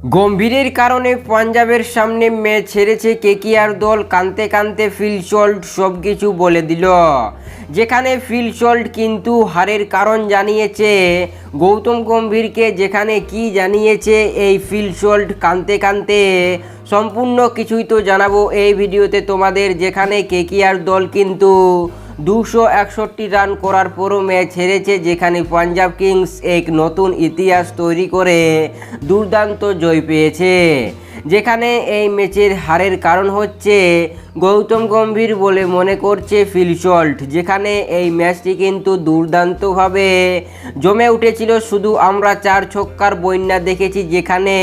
গম্ভীরের কারণে পাঞ্জাবের সামনে ম্যাচ হেরেছে কেকিআর দল। কানতে কানতে ফিলসল্ট সব কিছু বলে দিল। যেখানে ফিলসল্ট কিন্তু হারের কারণ জানিয়েছে। গৌতম গম্ভীরকে যেখানে কি জানিয়েছে এই ফিলসল্ট কানতে কানতে। সম্পূর্ণ কিছুই তো জানাব এই ভিডিওতে তোমাদের। যেখানে কেকিআর দল কিন্তু দুশো একষট্টি রান করার পরও ম্যাচ হেরেছে যেখানে পাঞ্জাব কিংস এক নতুন ইতিহাস তৈরি করে দুর্দান্ত জয় পেয়েছে। যেখানে এই ম্যাচের হারের কারণ হচ্ছে গৌতম গম্ভীর বলে মনে করছে ফিলসল্ট যেখানে এই ম্যাচটি কিন্তু দুর্দান্তভাবে জমে উঠেছিল। শুধু আমরা চার ছক্কার বন্যা দেখেছি যেখানে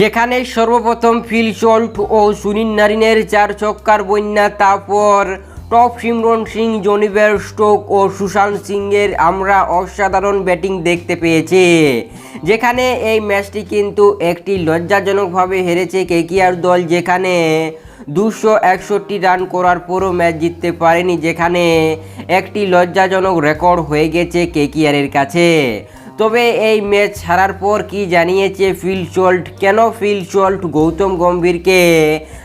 যেখানে সর্বপ্রথম ফিলসল্ট ও সুনীল নারিনের চার ছক্কার বন্যা, তারপর টপ সিমরন সিং জনিবের স্টোক ও সুশান্ত সিংয়ের আমরা অসাধারণ ব্যাটিং দেখতে পেয়েছি। যেখানে এই ম্যাচটি কিন্তু একটি লজ্জাজনকভাবে হেরেছে কেকিআর দল, যেখানে দুশো একষট্টি রান করার পরও ম্যাচ জিততে পারেনি, যেখানে একটি লজ্জাজনক রেকর্ড হয়ে গেছে কেকিআরের কাছে। তবে এই ম্যাচ হারার পর কি জানিয়েছে ফিল চল্ট? কেন ফিল চল্ট গৌতম গম্ভীরকে?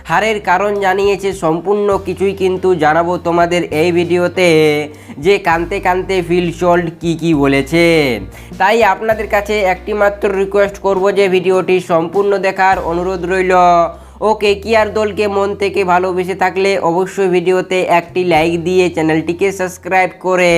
হারের কারণ জানিয়েছে সম্পূর্ণ কিছুই কিন্তু জানাব তোমাদের এই ভিডিওতে, যে কানতে কানতে ফিল চল্ট কি কি বলেছে। তাই আপনাদের কাছে একটি মাত্র রিকোয়েস্ট করব যে ভিডিওটি সম্পূর্ণ দেখার অনুরোধ রইল। ও কেকিআর দলকে মন থেকে ভালোবেসে থাকলে অবশ্যই ভিডিওতে একটি লাইক দিয়ে চ্যানেলটিকে সাবস্ক্রাইব করে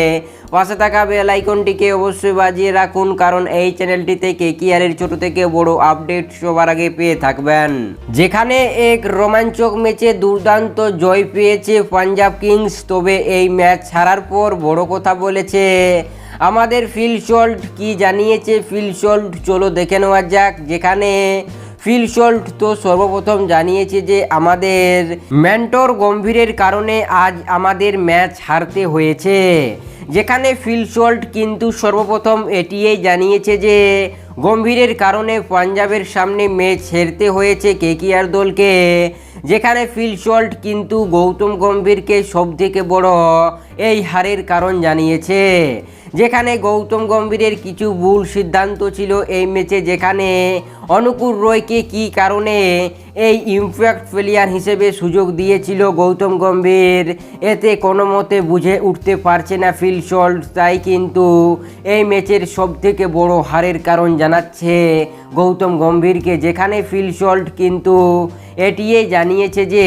পাশে থাকা বেল আইকনটিকে অবশ্যই বাজিয়ে রাখুন, কারণ এই চ্যানেলটিতে কে কেকিআরের ছোট থেকে বড় আপডেট সবার আগে পেয়ে থাকবেন। যেখানে এক রোমাঞ্চক ম্যাচে দুর্দান্ত জয় পেয়েছে পাঞ্জাব কিংস, তবে এই ম্যাচ হারার পর বড় কথা বলেছে আমাদের ফিলসল্ট। কি জানিয়েছে ফিলসল্ট? চলো দেখে নেওয়া যাক। যেখানে ফিলসল্ট তো সর্বপ্রথম জানিয়েছে যে আমাদের মেন্টর গম্ভীরের কারণে আজ আমাদের ম্যাচ হারতে হয়েছে। যেখানে ফিলসল্ট কিন্তু সর্বপ্রথম এটিই জানিয়েছে যে গম্ভীরের কারণে পাঞ্জাবের সামনে ম্যাচ হেরতে হয়েছে কেকিআর দলকে। যেখানে ফিলসল্ট কিন্তু গৌতম গম্ভীরকে সবথেকে বড় এই হারের কারণ জানিয়েছে। যেখানে গৌতম গম্ভীরের কিছু ভুল সিদ্ধান্ত ছিল এই ম্যাচে যেখানে অনুকূল রয়কে কি কারণে এই ইমপ্যাক্ট প্লেয়ার হিসেবে সুযোগ দিয়েছিল গৌতম গম্ভীর। এতে কোনো মতে বুঝে উঠতে পারছে না ফিল তাই কিন্তু এই ম্যাচের সবথেকে বড় হারের কারণ জানাচ্ছে গৌতম গম্ভীরকে, যেখানে ফিল সল্ট কিন্তু এটিই জানিয়েছে যে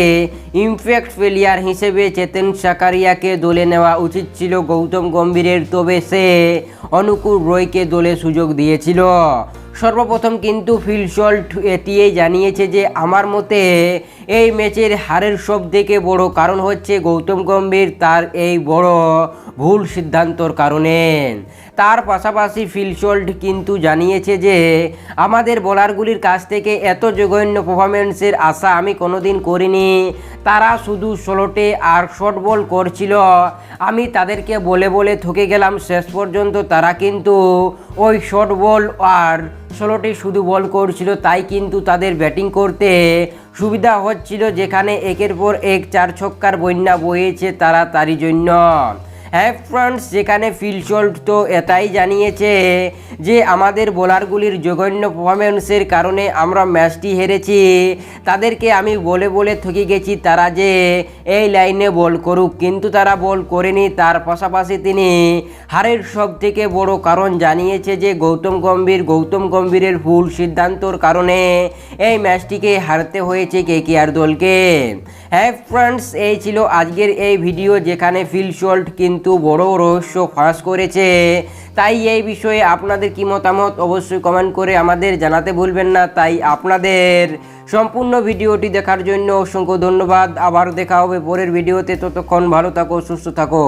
ইমপ্যাক্ট প্লেয়ার হিসেবে চেতন সাকারিয়াকে দলে নেওয়া উচিত ছিল গৌতম গম্ভীরের, তবে সে অনুকূল রয়কে দলে সুযোগ দিয়েছিল। সর্বপ্রথম কিন্তু ফিলসল্ট এটিই জানিয়েছে যে আমার মতে এই ম্যাচের হারের সব থেকে বড় কারণ হচ্ছে গৌতম গম্ভীর তার এই বড় ভুল সিদ্ধান্তর কারণে। তার পাশাপাশি ফিলসল্ট কিন্তু জানিয়েছে যে আমাদের বোলারগুলির কাছ থেকে এত জঘন্য পারফরমেন্সের আশা আমি কোনোদিন করিনি। তারা শুধু ষোলোটে আর শর্ট বল করছিল। আমি তাদেরকে বলে বলে থকে গেলাম। শেষ পর্যন্ত তারা কিন্তু ওই শর্ট বল আর ষোলোটি শুধু বল করছিল, তাই কিন্তু তাদের ব্যাটিং করতে সুবিধা হচ্ছিল, যেখানে একের পর এক চার ছক্কার বন্যা বয়েছে তারা তারই জন্য। হ্যাঁ ফ্রেন্ডস যেখানে ফিলসল্ট তো এটাই জানিয়েছে যে আমাদের বোলারগুলির জঘন্য পারফরমেন্সের কারণে আমরা ম্যাচটি হেরেছি। তাদেরকে আমি বলে বলে থকে গেছি তারা যে এই লাইনে বল করুক, কিন্তু তারা বল করেনি। তার পাশাপাশি তিনি হারের সব থেকে বড় কারণ জানিয়েছে যে গৌতম গম্ভীর, গৌতম গম্ভীরের ভুল সিদ্ধান্তর কারণে এই ম্যাচটিকে হারতে হয়েছে কেকিআর দলকে। হ্যাঁ ফ্রেন্ডস এই ছিল আজকের এই ভিডিও যেখানে ফিলসল্ট কিন্তু বড় রহস্য ফাঁস করেছে। তাই এই বিষয়ে আপনাদের কি মতামত অবশ্যই কমেন্ট করে আমাদের জানাতে ভুলবেন না। তাই আপনাদের সম্পূর্ণ ভিডিওটি দেখার জন্য অসংখ্য ধন্যবাদ। আবার দেখা হবে পরের ভিডিওতে। ততক্ষণ ভালো থাকো, সুস্থ থাকো।